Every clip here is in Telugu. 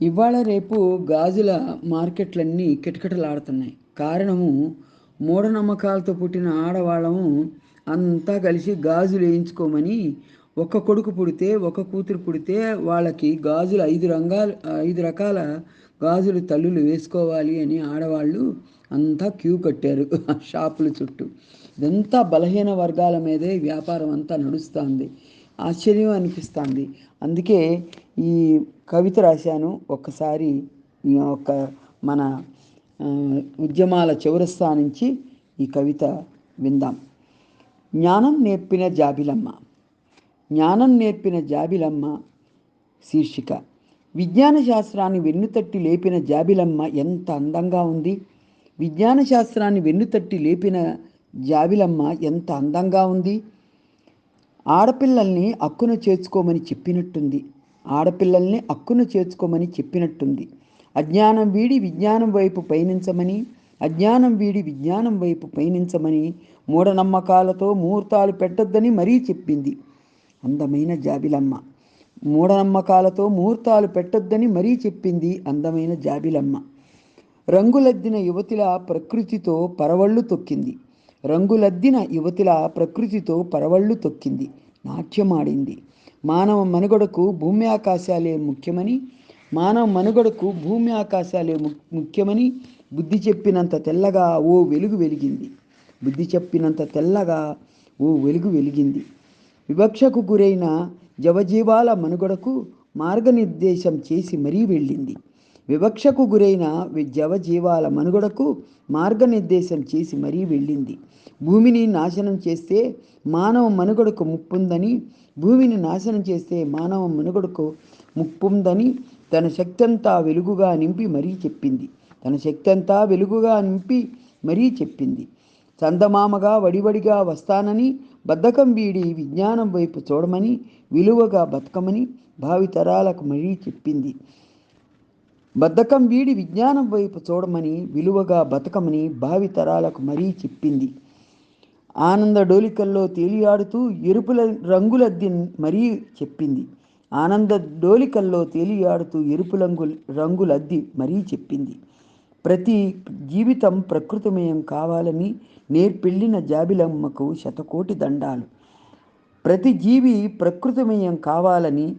ఇవాళ రేపు గాజుల మార్కెట్లన్నీ కిటకిటలాడుతున్నాయి. కారణము మూఢనమ్మకాలతో పుట్టిన ఆడవాళ్ళము అంతా కలిసి గాజులు వేయించుకోమని ఒక కొడుకు పుడితే ఒక కూతురు పుడితే వాళ్ళకి గాజులు ఐదు రంగాలు ఐదు రకాల గాజులు తల్లులు వేసుకోవాలి అని ఆడవాళ్ళు అంతా క్యూ కట్టారు షాపుల చుట్టూ. ఇదంతా బలహీన వర్గాల మీదే వ్యాపారం అంతా నడుస్తుంది. ఆశ్చర్యం అనిపిస్తుంది. అందుకే ఈ కవిత రాశాను. ఒక్కసారి ఒక మన ఉద్యమాల చివరస్థా నుంచి ఈ కవిత విందాం. జ్ఞానం నేర్పిన జాబిలమ్మ. జ్ఞానం నేర్పిన జాబిలమ్మ శీర్షిక. విజ్ఞాన శాస్త్రాన్ని వెన్నుతట్టి లేపిన జాబిలమ్మ ఎంత అందంగా ఉంది. విజ్ఞాన శాస్త్రాన్ని వెన్నుతట్టి లేపిన జాబిలమ్మ ఎంత అందంగా ఉంది. ఆడపిల్లల్ని అక్కున చేర్చుకోమని చెప్పినట్టుంది. ఆడపిల్లల్ని అక్కున చేర్చుకోమని చెప్పినట్టుంది. అజ్ఞానం వీడి విజ్ఞానం వైపు పయనించమని అజ్ఞానం వీడి విజ్ఞానం వైపు పయనించమని మూఢనమ్మకాలతో ముహూర్తాలు పెట్టొద్దని మరీ చెప్పింది. అందమైన జాబిలమ్మ. మూఢనమ్మకాలతో ముహూర్తాలు పెట్టొద్దని మరీ చెప్పింది అందమైన జాబిలమ్మ. రంగులద్దిన యువతిలా ప్రకృతితో పరవళ్ళు తొక్కింది. రంగులద్దిన యువతిలా ప్రకృతితో పరవళ్ళు తొక్కింది నాట్యమాడింది. మానవ మనుగడకు భూమి ఆకాశాలే ముఖ్యమని మానవ మనుగడకు భూమి ఆకాశాలే ము- ముఖ్యమని బుద్ధి చెప్పినంత తెల్లగా ఓ వెలుగు వెలిగింది. బుద్ధి చెప్పినంత తెల్లగా ఓ వెలుగు వెలిగింది. వివక్షకు గురైన జవజీవాల మనుగడకు మార్గనిర్దేశం చేసి మరీ వెళ్ళింది. వివక్షకు గురైన వి- జవజీవాల మనుగడకు మార్గనిర్దేశం చేసి మరీ వెళ్ళింది. భూమిని నాశనం చేస్తే మానవ మనుగడకు ముప్పుందని భూమిని నాశనం చేస్తే మానవ మనుగడకు ముప్పుందని తన శక్తంతా వెలుగుగా నింపి మరీ చెప్పింది. తన శక్తంతా వెలుగుగా నింపి మరీ చెప్పింది. చందమామగా వడివడిగా వస్తానని బద్ధకం వీడి విజ్ఞానం వైపు చూడమని విలువగా బతకమని భావితరాలకు మరీ చెప్పింది. బద్ధకం వీడి విజ్ఞానం వైపు చూడమని విలువగా బతకమని భావితరాలకు మరీ చెప్పింది. ఆనంద డోలికల్లో తేలియాడుతూ ఎరుపుల రంగులద్ది మరీ చెప్పింది. ఆనంద డోలికల్లో తేలియాడుతూ ఎరుపు రంగు రంగులద్ది మరీ చెప్పింది. ప్రతి జీవితం ప్రకృతిమయం కావాలని నేర్పెళ్ళిన జాబిలమ్మకు శతకోటి దండాలు. ప్రతి జీవి ప్రకృతిమయం కావాలని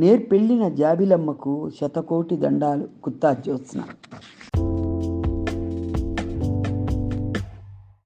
నేర్పెళ్ళిన జాబిలమ్మకు శతకోటి దండాలు కుత్తా జ్యోత్స్న